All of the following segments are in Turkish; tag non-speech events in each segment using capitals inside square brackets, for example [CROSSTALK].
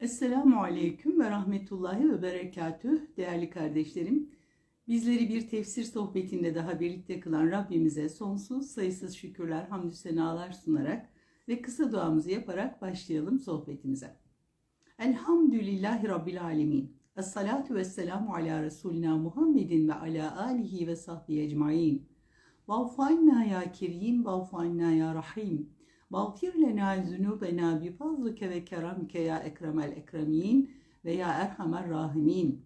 Esselamu Aleyküm ve Rahmetullahi ve Berekatüh değerli kardeşlerim. Bizleri bir tefsir sohbetinde daha birlikte kılan Rabbimize sonsuz sayısız şükürler, hamdü senalar sunarak ve kısa duamızı yaparak başlayalım sohbetimize. Elhamdülillahi Rabbil Alemin. Esselatu ve selamu ala Resulina Muhammedin ve ala alihi ve sahbihi ecmain. Vaffanna ya kerim, vaffanna ya rahim. Mağfir lena zunubena bi fazlike ve keramike ya ekremel ekremin ve ya erhamer rahimin.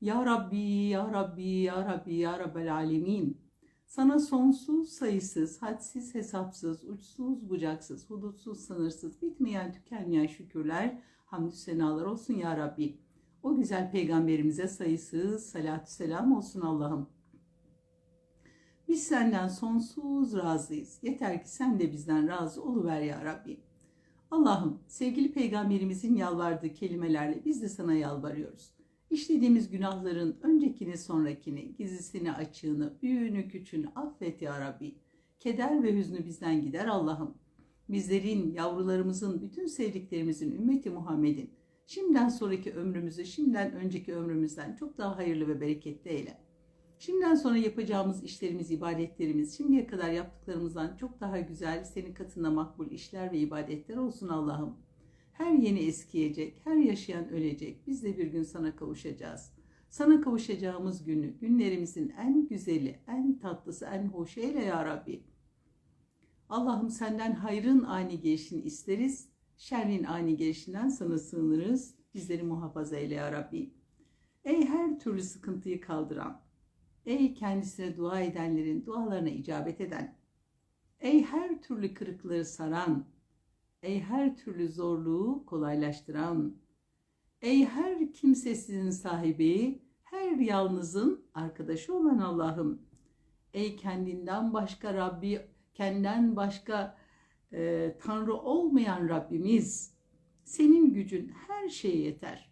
Ya Rabbi, Ya Rabbi, Ya Rabbi, Ya Rabbel alemin. Sana sonsuz, sayısız, hadsiz, hesapsız, uçsuz, bucaksız, hudutsuz, sınırsız, bitmeyen, tükenmeyen şükürler, hamdü senalar olsun Ya Rabbi. O güzel peygamberimize sayısız salatü selam olsun Allah'ım. Biz senden sonsuz razıyız. Yeter ki sen de bizden razı oluver ya Rabbi. Allah'ım sevgili peygamberimizin yalvardığı kelimelerle biz de sana yalvarıyoruz. İşlediğimiz günahların öncekini sonrakini, gizlisini açığını, büyüğünü küçüğünü affet ya Rabbi. Keder ve hüznü bizden gider Allah'ım. Bizlerin, yavrularımızın, bütün sevdiklerimizin, ümmeti Muhammed'in şimdiden sonraki ömrümüzü, şimdiden önceki ömrümüzden çok daha hayırlı ve bereketli eyle. Şimdiden sonra yapacağımız işlerimiz, ibadetlerimiz, şimdiye kadar yaptıklarımızdan çok daha güzel, senin katında makbul işler ve ibadetler olsun Allah'ım. Her yeni eskiyecek, her yaşayan ölecek. Biz de bir gün sana kavuşacağız. Sana kavuşacağımız günü, günlerimizin en güzeli, en tatlısı, en hoş eyle ya Rabbi. Allah'ım senden hayrın ani gelişini isteriz. Şerrin ani gelişinden sana sığınırız. Bizleri muhafaza eyle ya Rabbi. Ey her türlü sıkıntıyı kaldıran, Ey kendisine dua edenlerin dualarına icabet eden, ey her türlü kırıklığı saran, ey her türlü zorluğu kolaylaştıran, ey her kimsesizin sahibi, her yalnızın arkadaşı olan Allah'ım, ey kendinden başka Rabbi, kendinden başka e, Tanrı olmayan Rabbimiz, senin gücün her şeye yeter.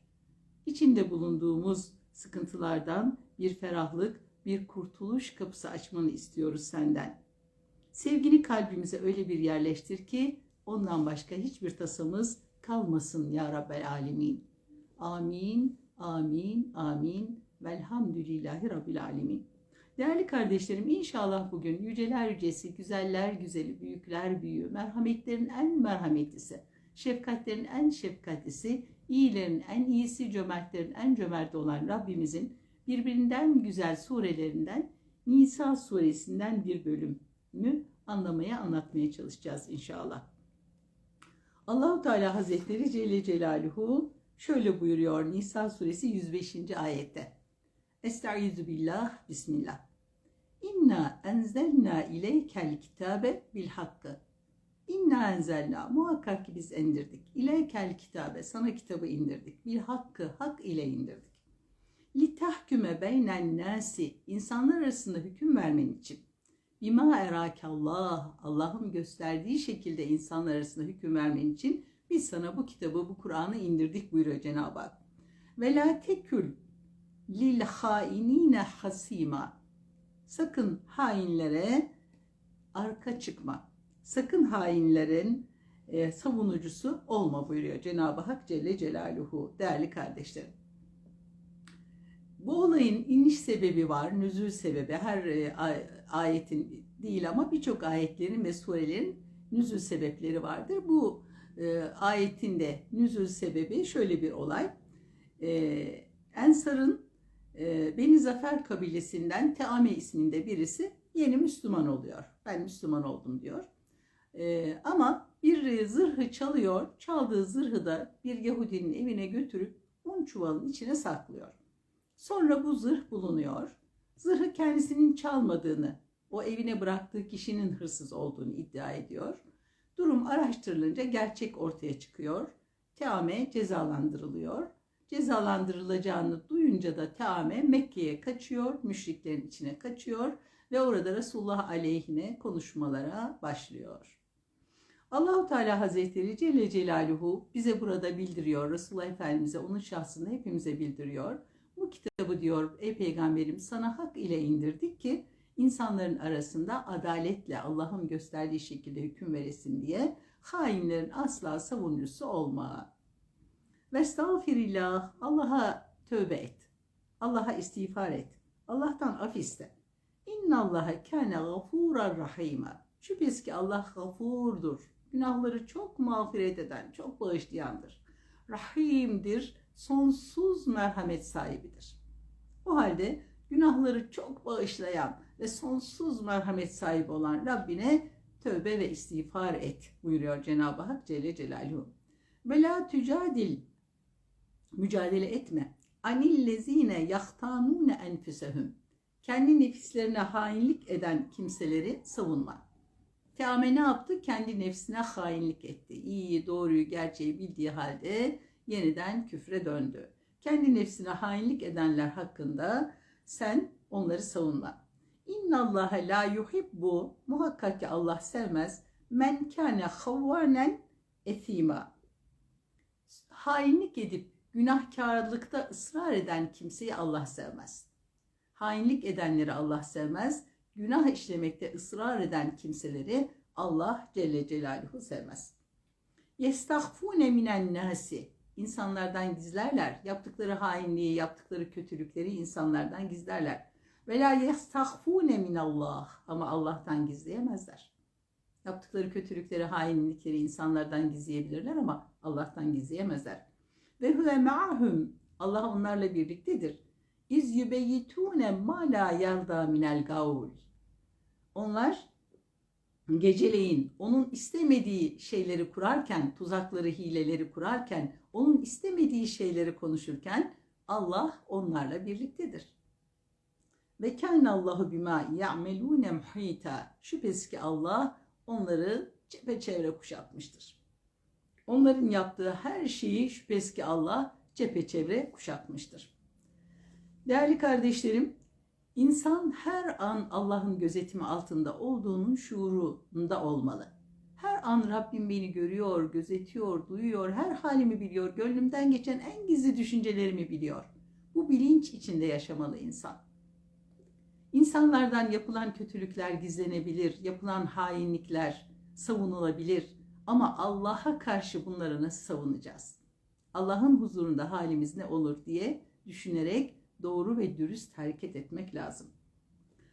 İçinde bulunduğumuz sıkıntılardan bir ferahlık, bir kurtuluş kapısı açmanı istiyoruz senden. Sevgini kalbimize öyle bir yerleştir ki ondan başka hiçbir tasamız kalmasın ya Rabbel Alemin. Amin, amin, amin. Velhamdülillahi Rabbil Alemin. Değerli kardeşlerim inşallah bugün yüceler yücesi, güzeller güzeli, büyükler büyüğü, merhametlerin en merhametlisi, şefkatlerin en şefkatlisi, iyilerin en iyisi, cömertlerin en cömerti olan Rabbimizin birbirinden güzel surelerinden Nisa suresinden bir bölümü anlamaya, anlatmaya çalışacağız inşallah. Allahu Teala Hazretleri Celle Celaluhu şöyle buyuruyor Nisa suresi 105. ayette. Estaizu billah, bismillah. İnna enzelna ileykel kitabe bil hakkı. İnna enzelna, muhakkak ki biz indirdik. İleykel kitabe, sana kitabı indirdik. Bil hakkı, hak ile indirdik litahküme beynen nasi insanlar arasında hüküm vermen için bima erakallah Allah'ın gösterdiği şekilde insanlar arasında hüküm vermen için biz sana bu kitabı bu Kur'an'ı indirdik buyuruyor Cenab-ı Hak. Ve la tekül lil hainine hasima sakın hainlere arka çıkma. Sakın hainlerin e, savunucusu olma buyuruyor Cenab-ı Hak Celle Celaluhu. Değerli kardeşlerim. Bu olayın iniş sebebi var, nüzül sebebi. Her e, ayetin değil ama birçok ayetlerin ve surelerin nüzül sebepleri vardır. Bu e, ayetin de nüzül sebebi şöyle bir olay. E, Ensar'ın e, Beni Zafer kabilesinden Teame isminde birisi yeni Müslüman oluyor. Ben Müslüman oldum diyor. Ama bir zırhı çalıyor. Çaldığı zırhı da bir Yahudinin evine götürüp un çuvalın içine saklıyor. Sonra bu zırh bulunuyor. Zırhı kendisinin çalmadığını, o evine bıraktığı kişinin hırsız olduğunu iddia ediyor. Durum araştırılınca gerçek ortaya çıkıyor. Teame cezalandırılıyor. Cezalandırılacağını duyunca da Teame Mekke'ye kaçıyor, müşriklerin içine kaçıyor ve orada Resulullah aleyhine konuşmalara başlıyor. Allahu Teala Hazretleri Celle Celaluhu bize burada bildiriyor. Resulullah Efendimiz'e onun şahsını hepimize bildiriyor. Bu kitabı diyor ey peygamberim sana hak ile indirdik ki insanların arasında adaletle Allah'ın gösterdiği şekilde hüküm veresin diye hainlerin asla savunucusu olma. Vestağfirillah. Allah'a tövbe et. Allah'a istiğfar et. Allah'tan af iste. İnnallaha kâne gafûran rahîmâ. Şüphesiz ki Allah gafurdur. Günahları çok mağfiret eden, çok bağışlayandır. Rahimdir, sonsuz merhamet sahibidir. O halde günahları çok bağışlayan ve sonsuz merhamet sahibi olan Rabbine tövbe ve istiğfar et buyuruyor Cenab-ı Hak Celle Celaluhu. Ve la tücadil mücadele etme. Anillezine yahtanune enfusehum. Kendi nefislerine hainlik eden kimseleri savunma. Teame ne yaptı? Kendi nefsine hainlik etti. İyiyi, doğruyu, gerçeği bildiği halde yeniden küfre döndü. Kendi nefsine hainlik edenler hakkında sen onları savunma. İnna Allah la yuhibbu muhakkak ki Allah sevmez men kâne havvanen ethima. Hainlik edip günahkarlıkta ısrar eden kimseyi Allah sevmez. Hainlik edenleri Allah sevmez. Günah işlemekte ısrar eden kimseleri Allah Celle Celaluhu sevmez. Yestahfune minen nasi. İnsanlardan gizlerler. Yaptıkları hainliği, yaptıkları kötülükleri insanlardan gizlerler. Ve la yestahfune minallah. Ama Allah'tan gizleyemezler. Yaptıkları kötülükleri, hainlikleri insanlardan gizleyebilirler ama Allah'tan gizleyemezler. Ve huve ma'hum. Allah onlarla birliktedir. İz yübeyyitune ma la yarda minel gavul. Onlar geceleyin onun istemediği şeyleri kurarken, tuzakları, hileleri kurarken, onun istemediği şeyleri konuşurken Allah onlarla birliktedir. Ve kâne Allahu bima ya'melûne muhîta. Şüphesiz ki Allah onları çepeçevre kuşatmıştır. Onların yaptığı her şeyi şüphesiz ki Allah çepeçevre kuşatmıştır. Değerli kardeşlerim, insan her an Allah'ın gözetimi altında olduğunun şuurunda olmalı. Her an Rabbim beni görüyor, gözetiyor, duyuyor, her halimi biliyor, gönlümden geçen en gizli düşüncelerimi biliyor. Bu bilinç içinde yaşamalı insan. İnsanlardan yapılan kötülükler gizlenebilir, yapılan hainlikler savunulabilir ama Allah'a karşı bunları nasıl savunacağız? Allah'ın huzurunda halimiz ne olur diye düşünerek doğru ve dürüst hareket etmek lazım.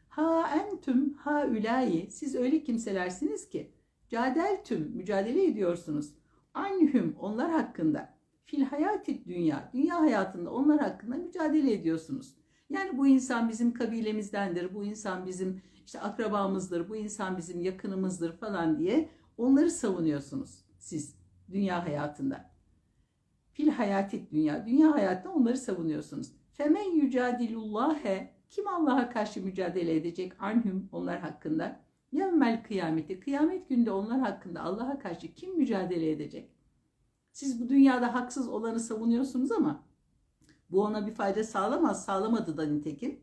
Ha entüm ha ülayi siz öyle kimselersiniz ki cadeltüm mücadele ediyorsunuz. Anhüm onlar hakkında fil hayati dünya dünya hayatında onlar hakkında mücadele ediyorsunuz. Yani bu insan bizim kabilemizdendir, bu insan bizim işte akrabamızdır, bu insan bizim yakınımızdır falan diye onları savunuyorsunuz siz dünya hayatında. Fil hayati dünya, dünya hayatta onları savunuyorsunuz. Femen yücadilullâhe kim Allah'a karşı mücadele edecek anhum onlar hakkında? Yevmel kıyameti kıyamet günde onlar hakkında Allah'a karşı kim mücadele edecek? Siz bu dünyada haksız olanı savunuyorsunuz ama bu ona bir fayda sağlamaz, sağlamadı da nitekim.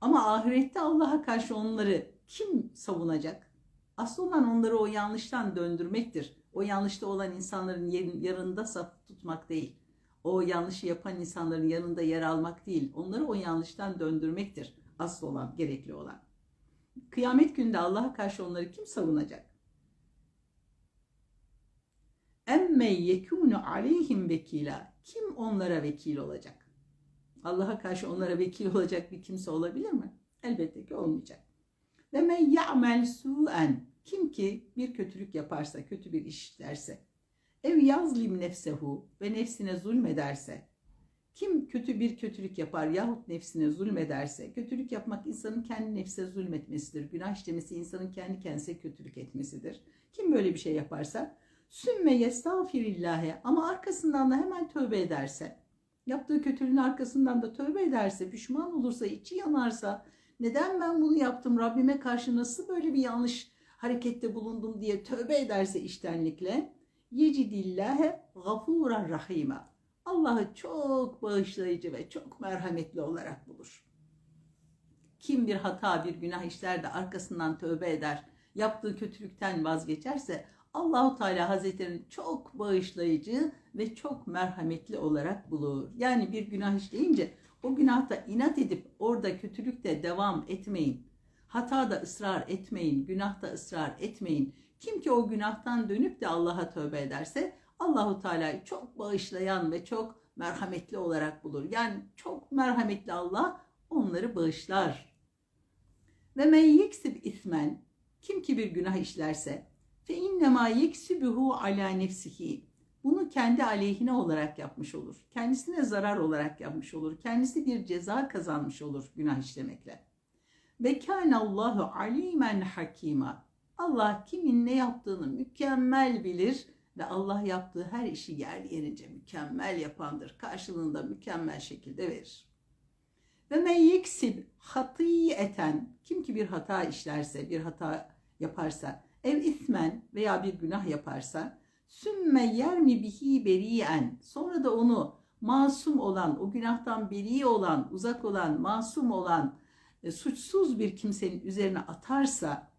Ama ahirette Allah'a karşı onları kim savunacak? Asıl olan onları o yanlıştan döndürmektir. O yanlışta olan insanların yanında saf tutmak değil o yanlışı yapan insanların yanında yer almak değil, onları o yanlıştan döndürmektir asıl olan, gerekli olan. Kıyamet günde Allah'a karşı onları kim savunacak? Emme yekûnu aleyhim vekila. Kim onlara vekil olacak? Allah'a karşı onlara vekil olacak bir kimse olabilir mi? Elbette ki olmayacak. Ve men ya'mel su'en. Kim ki bir kötülük yaparsa, kötü bir iş işlerse, Ev yazlim nefsehu ve nefsine zulmederse, kim kötü bir kötülük yapar yahut nefsine zulmederse, kötülük yapmak insanın kendi nefsine zulmetmesidir. Günah işlemesi insanın kendi kendisine kötülük etmesidir. Kim böyle bir şey yaparsa, sümme yestağfirillâhe ama arkasından da hemen tövbe ederse, yaptığı kötülüğün arkasından da tövbe ederse, pişman olursa, içi yanarsa, neden ben bunu yaptım, Rabbime karşı nasıl böyle bir yanlış harekette bulundum diye tövbe ederse iştenlikle, yecidillâhe gafûran rahîmâ. Allah'ı çok bağışlayıcı ve çok merhametli olarak bulur. Kim bir hata, bir günah işler de arkasından tövbe eder, yaptığı kötülükten vazgeçerse Allahu Teala Hazretlerini çok bağışlayıcı ve çok merhametli olarak bulur. Yani bir günah işleyince o günahta inat edip orada kötülükte devam etmeyin. Hatada ısrar etmeyin, günahta ısrar etmeyin. Kim ki o günahtan dönüp de Allah'a tövbe ederse Allahu Teala'yı çok bağışlayan ve çok merhametli olarak bulur. Yani çok merhametli Allah onları bağışlar. Ve men yeksib ismen kim ki bir günah işlerse fe innema yeksibuhu ala nefsihi bunu kendi aleyhine olarak yapmış olur. Kendisine zarar olarak yapmış olur. Kendisi bir ceza kazanmış olur günah işlemekle. Ve Allahu alimen hakima. Allah kimin ne yaptığını mükemmel bilir ve Allah yaptığı her işi yerli yerince mükemmel yapandır. Karşılığında mükemmel şekilde verir. Ve men yeksib hatiyeten kim ki bir hata işlerse, bir hata yaparsa, ev ismen veya bir günah yaparsa, sümme yermi bihi beriyen sonra da onu masum olan, o günahtan beri olan, uzak olan, masum olan, e, suçsuz bir kimsenin üzerine atarsa,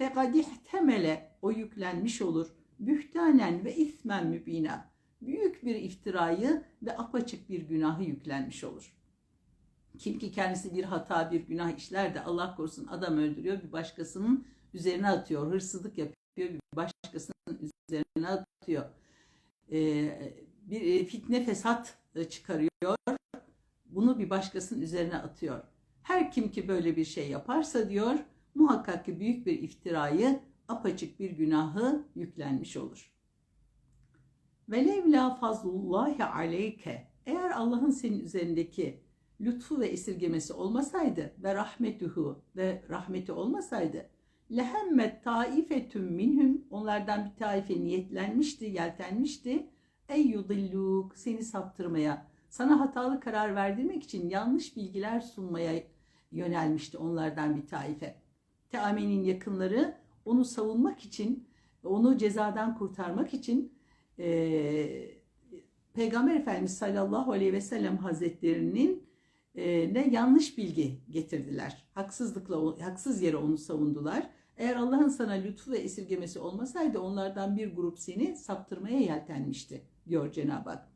fekadih temele o yüklenmiş olur. Bühtanen ve ismen mübina. Büyük bir iftirayı ve apaçık bir günahı yüklenmiş olur. Kim ki kendisi bir hata, bir günah işler de Allah korusun adam öldürüyor, bir başkasının üzerine atıyor, hırsızlık yapıyor, bir başkasının üzerine atıyor. Ee, bir fitne fesat çıkarıyor, bunu bir başkasının üzerine atıyor. Her kim ki böyle bir şey yaparsa diyor, muhakkak ki büyük bir iftirayı, apaçık bir günahı yüklenmiş olur. Velevla fazlullahi aleyke. Eğer Allah'ın senin üzerindeki lütfu ve esirgemesi olmasaydı ve rahmetuhu ve rahmeti olmasaydı lehemmet taifetüm minhum onlardan bir taife niyetlenmişti, yeltenmişti. Ey yudilluk seni saptırmaya, sana hatalı karar verdirmek için yanlış bilgiler sunmaya yönelmişti onlardan bir taife. Teamen'in yakınları onu savunmak için, onu cezadan kurtarmak için e, Peygamber Efendimiz sallallahu aleyhi ve sellem hazretlerinin e, ne yanlış bilgi getirdiler. Haksızlıkla, haksız yere onu savundular. Eğer Allah'ın sana lütfu ve esirgemesi olmasaydı onlardan bir grup seni saptırmaya yeltenmişti diyor Cenab-ı Hak.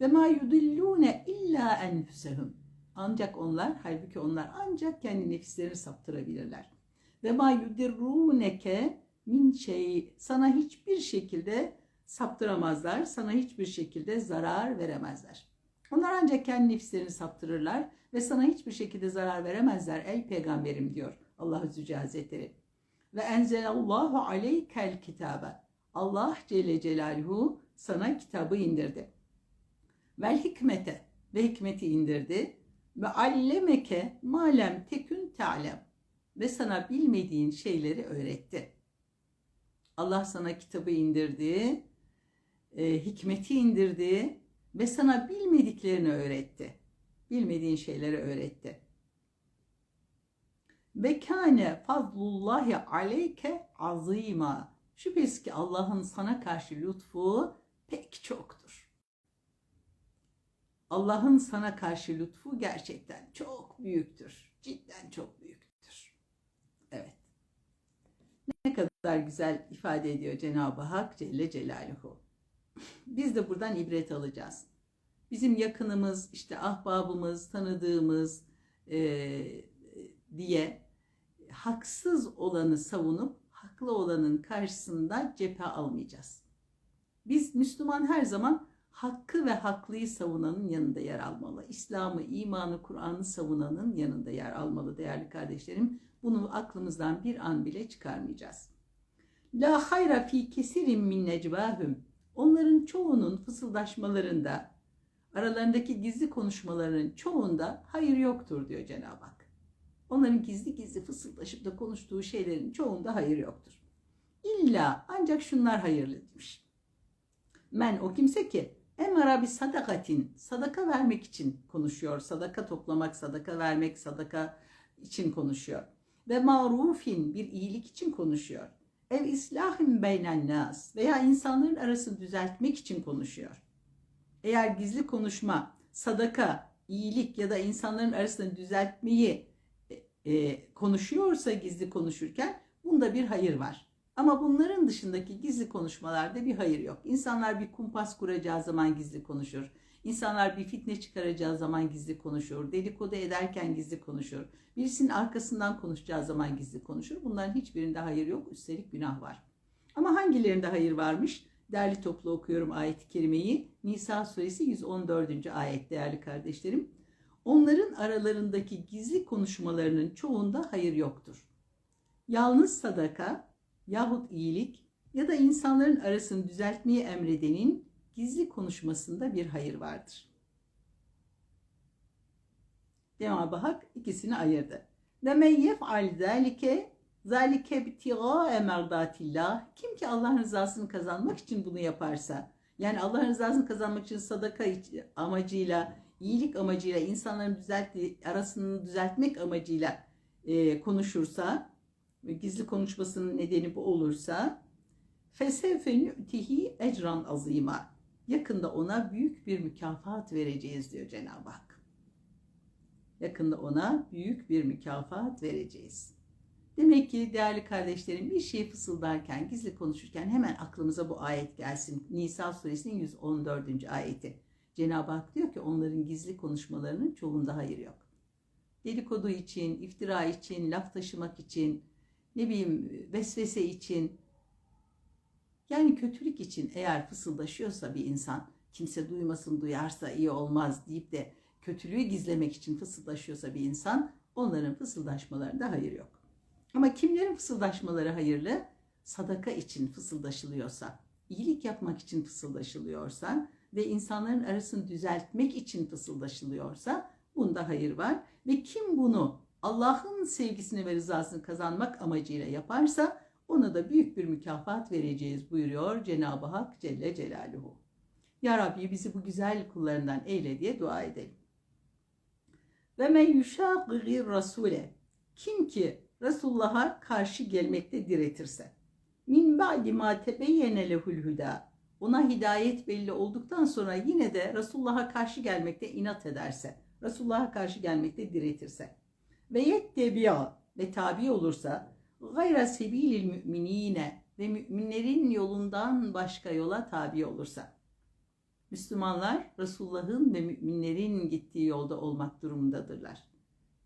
Ve ma yudillune illa enfusehum. Ancak onlar, halbuki onlar ancak kendi nefislerini saptırabilirler. Ve ma yudirruneke min şey sana hiçbir şekilde saptıramazlar, sana hiçbir şekilde zarar veremezler. Onlar ancak kendi nefislerini saptırırlar ve sana hiçbir şekilde zarar veremezler ey peygamberim diyor Allah Zülce Hazretleri. Ve enzelallahu aleykel kitabe. Allah Celle Celaluhu sana kitabı indirdi. Vel hikmete ve hikmeti indirdi. Ve allemeke malem tekün ta'lem. Ve sana bilmediğin şeyleri öğretti. Allah sana kitabı indirdi, e, hikmeti indirdi ve sana bilmediklerini öğretti. Bilmediğin şeyleri öğretti. Ve kâne fazlullahi aleyke azîmâ. Şüphesiz ki Allah'ın sana karşı lütfu pek çoktur. Allah'ın sana karşı lütfu gerçekten çok büyüktür. Cidden çok büyüktür. Ne kadar güzel ifade ediyor Cenab-ı Hak Celle Celaluhu. [LAUGHS] Biz de buradan ibret alacağız. Bizim yakınımız, işte ahbabımız, tanıdığımız e, diye haksız olanı savunup haklı olanın karşısında cephe almayacağız. Biz Müslüman her zaman hakkı ve haklıyı savunanın yanında yer almalı. İslam'ı, imanı, Kur'an'ı savunanın yanında yer almalı değerli kardeşlerim. Bunu aklımızdan bir an bile çıkarmayacağız. La hayra fi kesirin min necvahum. Onların çoğunun fısıldaşmalarında, aralarındaki gizli konuşmalarının çoğunda hayır yoktur diyor Cenab-ı Hak. Onların gizli gizli fısıldaşıp da konuştuğu şeylerin çoğunda hayır yoktur. İlla ancak şunlar hayırlıymış. Men o kimse ki emara bir sadakatin sadaka vermek için konuşuyor. Sadaka toplamak, sadaka vermek, sadaka için konuşuyor. Ve marufin bir iyilik için konuşuyor. Ev islahim beynen nas veya insanların arasını düzeltmek için konuşuyor. Eğer gizli konuşma, sadaka, iyilik ya da insanların arasını düzeltmeyi e, konuşuyorsa gizli konuşurken bunda bir hayır var. Ama bunların dışındaki gizli konuşmalarda bir hayır yok. İnsanlar bir kumpas kuracağı zaman gizli konuşur. İnsanlar bir fitne çıkaracağı zaman gizli konuşur. Dedikodu ederken gizli konuşur. Birisinin arkasından konuşacağı zaman gizli konuşur. Bunların hiçbirinde hayır yok. Üstelik günah var. Ama hangilerinde hayır varmış? Derli toplu okuyorum ayet-i kerimeyi. Nisa suresi 114. ayet değerli kardeşlerim. Onların aralarındaki gizli konuşmalarının çoğunda hayır yoktur. Yalnız sadaka yahut iyilik ya da insanların arasını düzeltmeyi emredenin gizli konuşmasında bir hayır vardır. Cenab-ı Hak ikisini ayırdı. Ve men yef'al zâlike zâlike bitiğâe merdatillah. Kim ki Allah'ın rızasını kazanmak için bunu yaparsa, yani Allah'ın rızasını kazanmak için sadaka amacıyla, iyilik amacıyla, insanların düzelttiği, arasını düzeltmek amacıyla e, konuşursa, gizli konuşmasının nedeni bu olursa, fesevfe nü'tihi ecran azima. Yakında ona büyük bir mükafat vereceğiz diyor Cenab-ı Hak. Yakında ona büyük bir mükafat vereceğiz. Demek ki değerli kardeşlerim bir şey fısıldarken, gizli konuşurken hemen aklımıza bu ayet gelsin. Nisa suresinin 114. ayeti. Cenab-ı Hak diyor ki onların gizli konuşmalarının çoğunda hayır yok. Dedikodu için, iftira için, laf taşımak için, ne bileyim vesvese için, yani kötülük için eğer fısıldaşıyorsa bir insan, kimse duymasın duyarsa iyi olmaz deyip de kötülüğü gizlemek için fısıldaşıyorsa bir insan, onların fısıldaşmalarında hayır yok. Ama kimlerin fısıldaşmaları hayırlı? Sadaka için fısıldaşılıyorsa, iyilik yapmak için fısıldaşılıyorsa ve insanların arasını düzeltmek için fısıldaşılıyorsa bunda hayır var. Ve kim bunu Allah'ın sevgisini ve rızasını kazanmak amacıyla yaparsa ona da büyük bir mükafat vereceğiz buyuruyor Cenab-ı Hak Celle Celaluhu. Ya Rabbi bizi bu güzel kullarından eyle diye dua edelim. Ve men yuşâgîr rasûle. Kim ki Resulullah'a karşı gelmekte diretirse. Min ba'di ma tebeyyene lehul huda. Ona hidayet belli olduktan sonra yine de Resulullah'a karşı gelmekte inat ederse. Resulullah'a karşı gelmekte diretirse. Ve yettebiya ve tabi olursa gayra sebilil müminine ve müminlerin yolundan başka yola tabi olursa. Müslümanlar Resulullah'ın ve müminlerin gittiği yolda olmak durumundadırlar.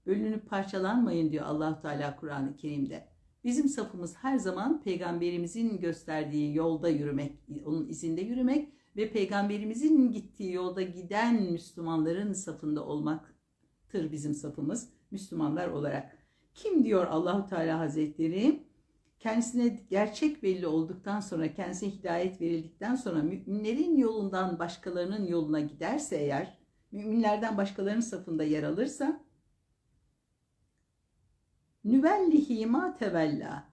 Bölünüp parçalanmayın diyor allah Teala Kur'an-ı Kerim'de. Bizim safımız her zaman peygamberimizin gösterdiği yolda yürümek, onun izinde yürümek ve peygamberimizin gittiği yolda giden Müslümanların safında olmaktır bizim safımız Müslümanlar olarak. Kim diyor Allahu Teala Hazretleri? Kendisine gerçek belli olduktan sonra, kendisine hidayet verildikten sonra müminlerin yolundan başkalarının yoluna giderse eğer, müminlerden başkalarının safında yer alırsa, nüvellihi ma tevella,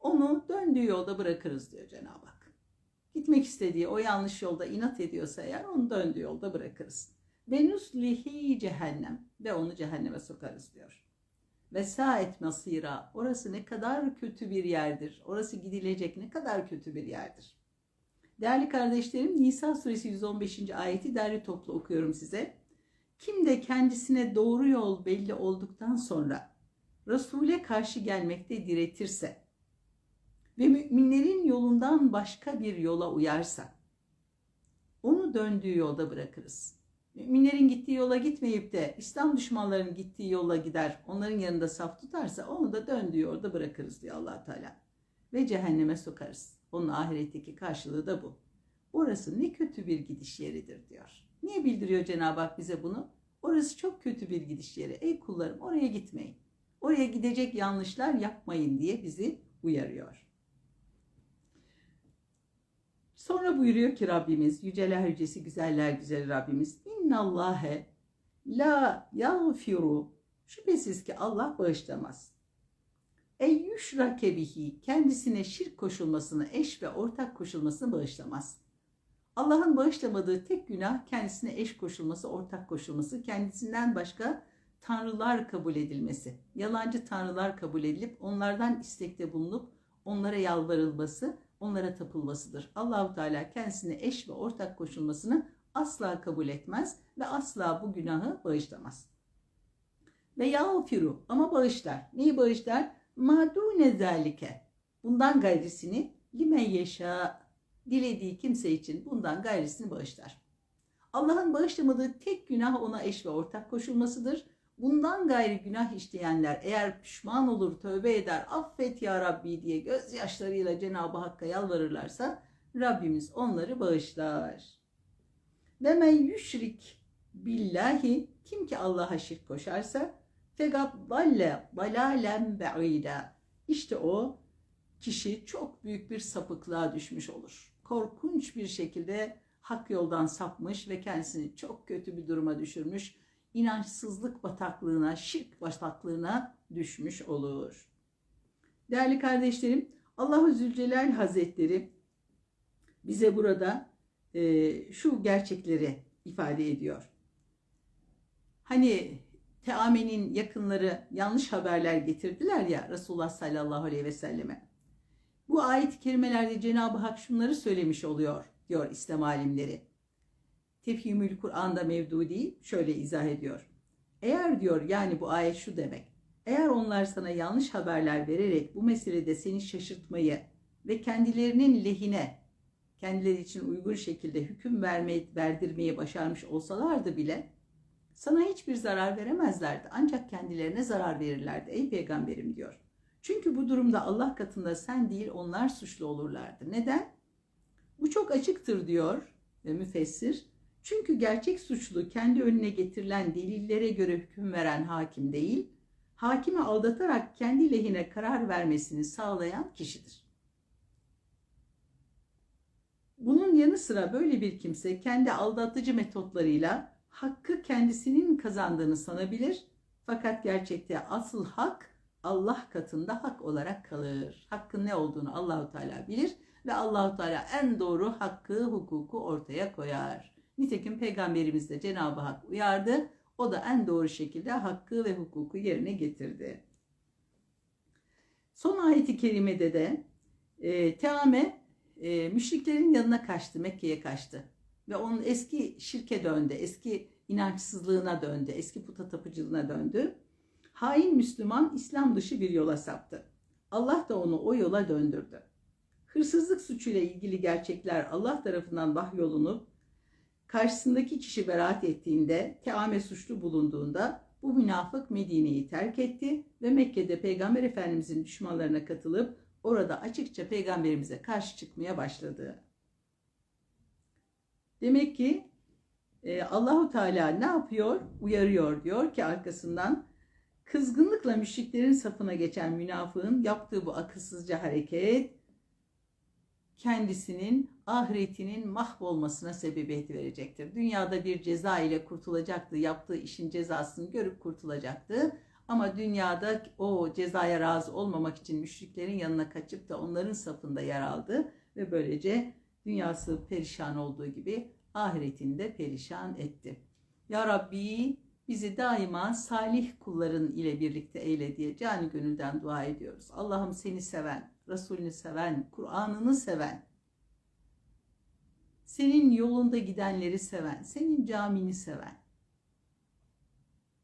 onu döndüğü yolda bırakırız diyor Cenab-ı Hak. Gitmek istediği o yanlış yolda inat ediyorsa eğer onu döndüğü yolda bırakırız. Ve nuslihi cehennem ve onu cehenneme sokarız diyor. Ve saet masira. Orası ne kadar kötü bir yerdir. Orası gidilecek ne kadar kötü bir yerdir. Değerli kardeşlerim Nisa suresi 115. ayeti derli toplu okuyorum size. Kim de kendisine doğru yol belli olduktan sonra Resul'e karşı gelmekte diretirse ve müminlerin yolundan başka bir yola uyarsa onu döndüğü yolda bırakırız. Müminlerin gittiği yola gitmeyip de İslam düşmanlarının gittiği yola gider, onların yanında saf tutarsa onu da döndüğü yolda bırakırız diyor allah Teala. Ve cehenneme sokarız. Onun ahiretteki karşılığı da bu. Orası ne kötü bir gidiş yeridir diyor. Niye bildiriyor Cenab-ı Hak bize bunu? Orası çok kötü bir gidiş yeri. Ey kullarım oraya gitmeyin. Oraya gidecek yanlışlar yapmayın diye bizi uyarıyor. Sonra buyuruyor ki Rabbimiz, yüceler yücesi, güzeller güzel Rabbimiz, İnnallâhe la yağfiru. Şüphesiz ki Allah bağışlamaz. Ey yüşrake bihi, kendisine şirk koşulmasını, eş ve ortak koşulmasını bağışlamaz. Allah'ın bağışlamadığı tek günah kendisine eş koşulması, ortak koşulması, kendisinden başka tanrılar kabul edilmesi, yalancı tanrılar kabul edilip onlardan istekte bulunup onlara yalvarılması, onlara tapılmasıdır. Allahu Teala kendisine eş ve ortak koşulmasını asla kabul etmez ve asla bu günahı bağışlamaz. Ve yağfiru ama bağışlar. Neyi bağışlar? Madune zalike. Bundan gayrisini lime yaşa dilediği kimse için bundan gayrisini bağışlar. Allah'ın bağışlamadığı tek günah ona eş ve ortak koşulmasıdır. Bundan gayri günah işleyenler eğer pişman olur, tövbe eder, affet ya Rabbi diye gözyaşlarıyla Cenab-ı Hakk'a yalvarırlarsa Rabbimiz onları bağışlar. Ve men yüşrik billahi kim ki Allah'a şirk koşarsa fegat dalle dalalen be'ida. İşte o kişi çok büyük bir sapıklığa düşmüş olur. Korkunç bir şekilde hak yoldan sapmış ve kendisini çok kötü bir duruma düşürmüş. İnançsızlık bataklığına, şirk bataklığına düşmüş olur. Değerli kardeşlerim, Allahu Zülcelal Hazretleri bize burada e, şu gerçekleri ifade ediyor. Hani Teamen'in yakınları yanlış haberler getirdiler ya Resulullah sallallahu aleyhi ve selleme. Bu ayet-i kerimelerde Cenab-ı Hak şunları söylemiş oluyor diyor İslam alimleri. Tefhimül Kur'an'da Mevdudi şöyle izah ediyor. Eğer diyor yani bu ayet şu demek. Eğer onlar sana yanlış haberler vererek bu meselede seni şaşırtmayı ve kendilerinin lehine, kendileri için uygun şekilde hüküm vermeyi, verdirmeyi başarmış olsalardı bile sana hiçbir zarar veremezlerdi ancak kendilerine zarar verirlerdi ey peygamberim diyor. Çünkü bu durumda Allah katında sen değil onlar suçlu olurlardı. Neden? Bu çok açıktır diyor ve müfessir. Çünkü gerçek suçlu kendi önüne getirilen delillere göre hüküm veren hakim değil, hakimi aldatarak kendi lehine karar vermesini sağlayan kişidir. Bunun yanı sıra böyle bir kimse kendi aldatıcı metotlarıyla hakkı kendisinin kazandığını sanabilir. Fakat gerçekte asıl hak Allah katında hak olarak kalır. Hakkın ne olduğunu Allahu Teala bilir ve Allahu Teala en doğru hakkı, hukuku ortaya koyar. Nitekim peygamberimiz de Cenab-ı Hak uyardı. O da en doğru şekilde hakkı ve hukuku yerine getirdi. Son ayeti kerimede de e, Teame e, müşriklerin yanına kaçtı, Mekke'ye kaçtı. Ve onun eski şirke döndü, eski inançsızlığına döndü, eski puta tapıcılığına döndü. Hain Müslüman İslam dışı bir yola saptı. Allah da onu o yola döndürdü. Hırsızlık suçuyla ilgili gerçekler Allah tarafından vahyolunup karşısındaki kişi beraat ettiğinde, Teame suçlu bulunduğunda bu münafık Medine'yi terk etti ve Mekke'de Peygamber Efendimizin düşmanlarına katılıp orada açıkça Peygamberimize karşı çıkmaya başladı. Demek ki e, Allahu Teala ne yapıyor? Uyarıyor diyor ki arkasından kızgınlıkla müşriklerin safına geçen münafığın yaptığı bu akılsızca hareket kendisinin ahiretinin mahvolmasına sebebiyet verecektir. Dünyada bir ceza ile kurtulacaktı. Yaptığı işin cezasını görüp kurtulacaktı. Ama dünyada o cezaya razı olmamak için müşriklerin yanına kaçıp da onların safında yer aldı ve böylece dünyası perişan olduğu gibi ahiretini de perişan etti. Ya Rabbi bizi daima salih kulların ile birlikte eyle diye cani gönülden dua ediyoruz. Allah'ım seni seven, Resulünü seven, Kur'an'ını seven, senin yolunda gidenleri seven, senin camini seven,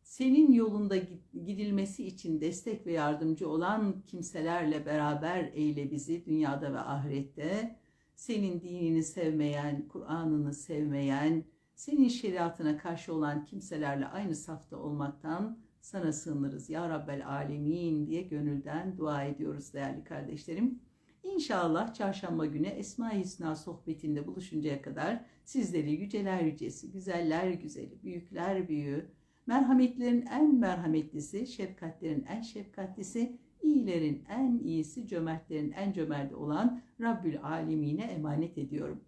senin yolunda gidilmesi için destek ve yardımcı olan kimselerle beraber eyle bizi dünyada ve ahirette. Senin dinini sevmeyen, Kur'an'ını sevmeyen, senin şeriatına karşı olan kimselerle aynı safta olmaktan sana sığınırız ya Rabbel Alemin diye gönülden dua ediyoruz değerli kardeşlerim. İnşallah çarşamba günü Esma-i Hüsna sohbetinde buluşuncaya kadar sizleri yüceler yücesi, güzeller güzeli, büyükler büyüğü, merhametlerin en merhametlisi, şefkatlerin en şefkatlisi, iyilerin en iyisi, cömertlerin en cömerti olan Rabbül Alemine emanet ediyorum.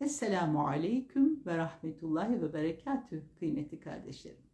Esselamu Aleyküm ve Rahmetullahi ve Berekatüh kıymetli kardeşlerim.